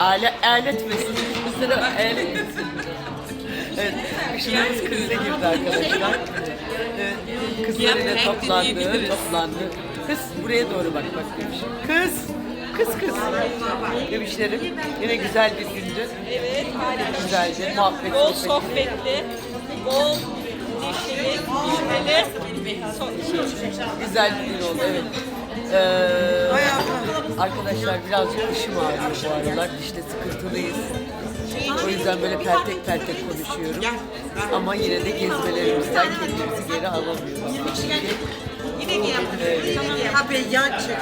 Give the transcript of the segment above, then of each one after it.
Ale, alet mesin. Mısır'a alet mesin. Evet, kışımız krize girdi arkadaşlar. Evet, kızlar yine toplandı, toplandı. Kız buraya doğru bak bak demiş. Kız, kız kız. Demişlerim. Yine güzel bir gündü. Evet, harika. Güzeldi, muhabbet, Bol sohbet. sohbetli, bol neşeli, gülmeli. So- Güzel bir gün oldu evet. Ee, arkadaşlar birazcık dişim ağrıyor bu aralar. Dişte sıkıntılıyız. O yüzden böyle pertek pertek konuşuyorum. Ama yine de gezmelerimizden kendimizi geri alamıyoruz. Yine mi yaptın? Tamam. Ha ben yan söyle.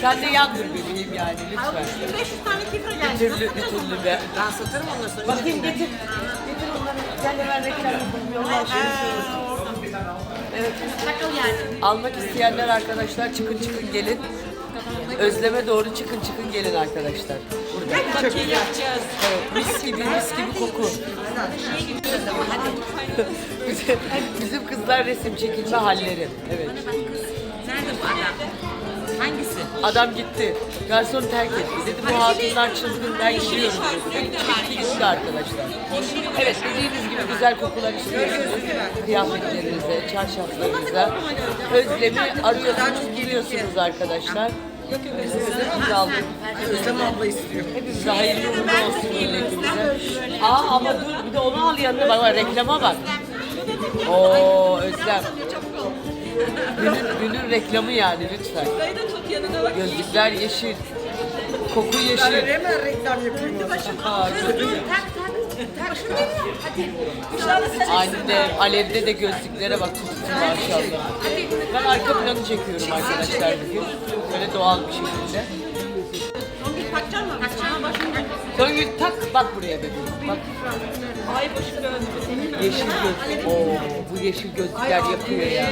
Sen de yandır bebeğim yani lütfen. 500 tane kifre Bir geldi. türlü, bir türlü be. Ben satarım ondan sonra. Bakayım getir. Getir onları. Gel hemen reklam yapalım. Yollar şey Evet. Almak isteyenler arkadaşlar çıkın çıkın gelin. Özleme doğru çıkın çıkın gelin arkadaşlar. Burada. Paket yapacağız. Evet, mis gibi mis gibi koku. Bizim- Bizim kızlar resim çekilme halleri. Evet. Nerede bu adam? Hangisi? Adam gitti. Garson terk etti. Dedi bu hatunlar çılgın ben gidiyorum dedi. Çekti gitti arkadaşlar. Evet dediğiniz gibi güzel kokular istiyorsunuz. Kıyafetlerinize, çarşaflarınıza. Özlemi arıyorsunuz, buluyorsunuz arkadaşlar. Hepimiz aldık. Özlem abla istiyor. Hepimize hayırlı uğurlu olsun milletimize. Aa ama dur bir de onu al yanına bak, bak reklama bak. Oo Özlem. Günün, günün reklamı yani lütfen. Dayı da tut yanına bak. Gözlükler yeşil. Koku yeşil. Hemen reklam yapayım. Aa, çok iyi. Anne, Alev'de de gözlüklere bak tuttu maşallah. Ben arka planı çekiyorum arkadaşlar bugün. Doğal bir şekilde. Songül tak bak buraya bebeğim. Bak Ay başım döndü. yeşil göz. Oo, bu yeşil gözlükler yapıyor ya.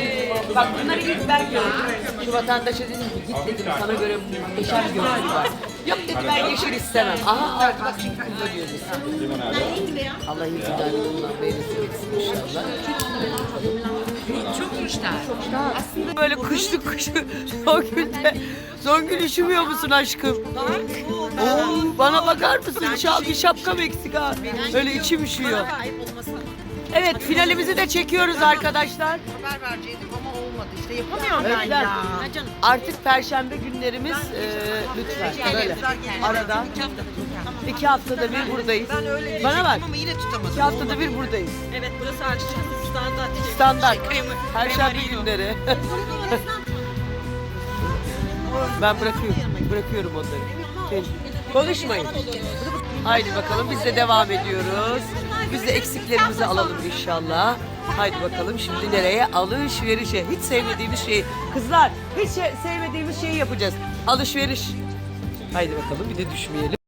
Bak bunları ilk ben gördüm. Şu vatandaşa dedim ki git dedim sana göre muhteşem gözlük var. Yok dedi ben yeşil istemem. Aha al bak şimdi kullanıyoruz. Allah yüzünden bundan beğenisi etsin inşallah. Çok işler. Böyle kışlık kışlık Songül'de. Songül üşümüyor musun aşkım? Oo, bana bakar mısın? Şal bir şapkam eksik ha. Böyle içim üşüyor. Evet finalimizi de çekiyoruz arkadaşlar. Haber verecektim ama olmadı. İşte yapamıyorum ben ya. artık perşembe günlerimiz e, lütfen böyle arada iki haftada bir buradayız. Ben öyle Bana bak ama yine tutamadım. iki haftada bir buradayız. Evet burası artık standart. Standart. Kremi- Perşembe günleri. ben bırakıyorum. Bırakıyorum onları. Şey, Konuşmayın. Haydi bakalım biz de devam ediyoruz. Biz de eksiklerimizi alalım inşallah. Haydi bakalım şimdi nereye? Alışverişe. Hiç sevmediğimiz şeyi. Kızlar hiç şey- sevmediğimiz şeyi yapacağız. Alışveriş. Haydi bakalım bir de düşmeyelim.